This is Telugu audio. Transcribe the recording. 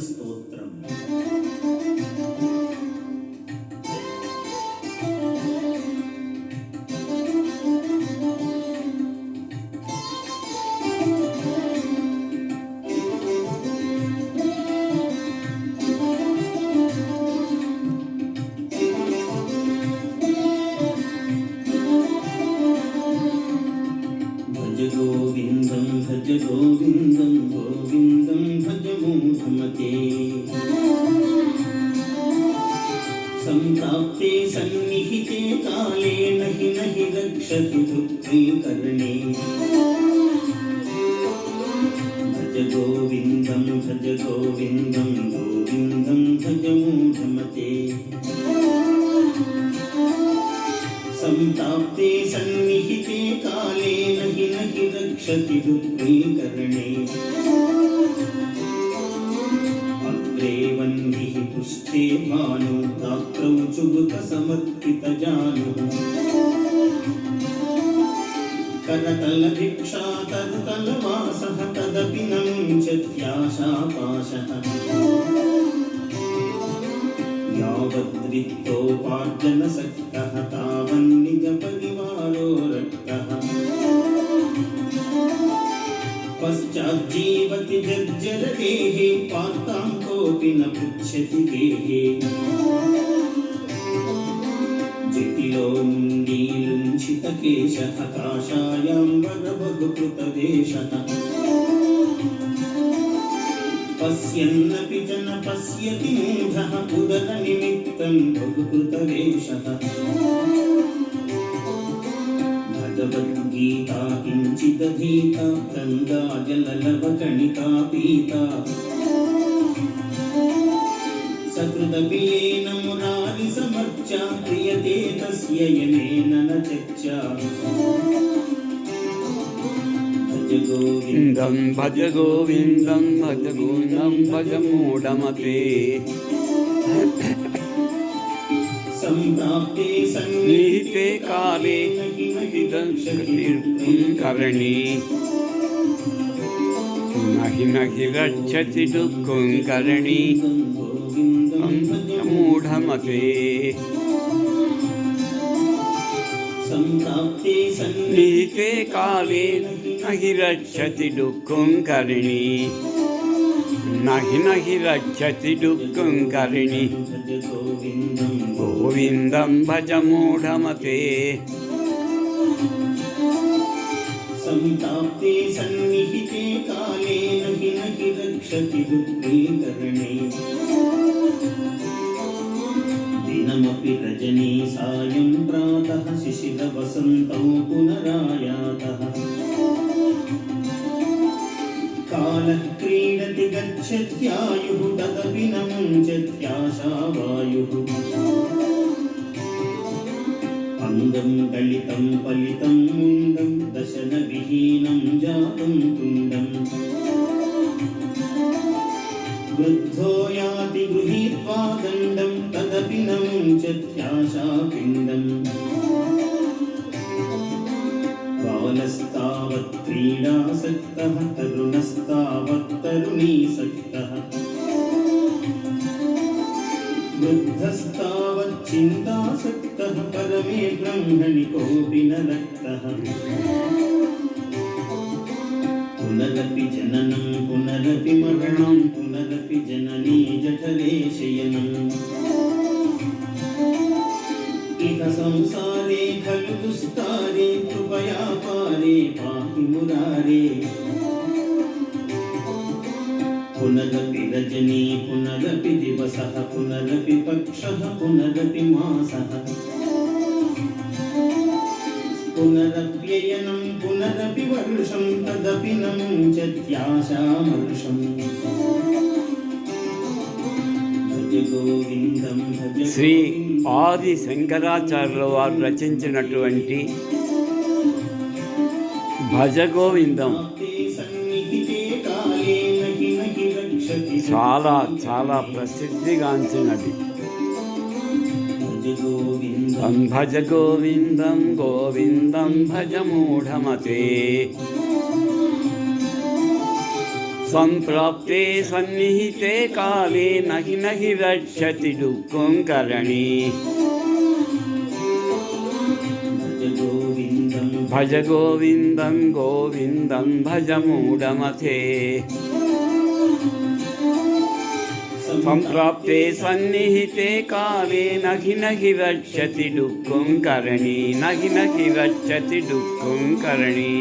स्तोत्र गोविन्दं भज गोविन्द। सम्प्राप्ते सन्निहिते काले नहि नहि गच्छतु दुःखीकरणे भज गोविन्दं भज गोविन्दं गोविन्दं भज मूढमते। सम्प्राप्ते सन्निहिते काले नहि नहि गच्छति दुःखीकरणे క్షేమాను దాత్రం చుగుత సమర్పిత జాను. కరతల భిక్షా తరుతల వాస తదపి నంచాశాపాశ యావద్రిక్తోపార్జన సక్త తావ పృచ్చతి దేహే జతిలో నుండి లుంఛితకేశ కాషాయాం వనభగృతదేశ పశ్యన్నపి జన పశ్యతి మూఢ ఉదర నిమిత్తం బహుకృతదేశ భగవద్గీత కించిదధీత గంగా జలలవ కణికా పీత. येन मुरारिसमर्चा क्रियते तस्य यमेन न चर्चा। भज गोविन्दं भज गोविन्दं भज गोविन्दं भज मूढमते। सम्प्राप्ते नीते काले करणी। नहि नहि रक्षति दुःखं करणी। समत्वे सम्प्राप्ते काले नहि रक्षति दुःखं करिणी। न रक्षति दुःखं करिणी। गोविन्दं भज मूढमते। सन्निहिते काले रक्षति दिनमपि रजनी सायं प्रातः शिशिरवसन्तौ पुनरायातः कालः क्रीडति गच्छत्यायुः तदपि न मुञ्चत्याशावायुः अङ्गं गलितं पलितं तदपि न मुञ्चत्याशापिण्डम् बालस्तावत् क्रीडासक्तः तरुणस्तावत् तरुणीसक्तः वृद्धस्तावच्चिन्तासक्तः परमे ब्रह्मणि कोऽपि न रक्तः पुनरपि जननं पुनरपि मरणं पुनरपि जननी जठरे शयनम् संसारे खलु दुस्तारे कृपया पारे पाहि मुरारे पुनरपि रजनी पुनरपि दिवसः पुनरपि पक्षः पुनरपि मासः पुनरप्ययनं पुनरपि वर्षं तदपि न मुञ्चत्याशामर्षम् भज गोविन्दं भज శ్రీ ఆది శంకరాచార్యుల వారు రచించినటువంటి భజగోవిందం చాలా చాలా ప్రసిద్ధిగాంచినది. భజ గోవిందం గోవిందం భజ మూఢమతే. సంప్రాప్తే సన్నిహితే కాలే నహి నహి రక్షతి దుఃఖం కరణి. భజ గోవిందం గోవిందం భజ మూఢమథే సంప్రాప్తే సన్నిహితే కాలే నహి నహి రక్షతి దుఃఖం కరణి. నహి నహి రక్షతి దుఃఖం కరణి.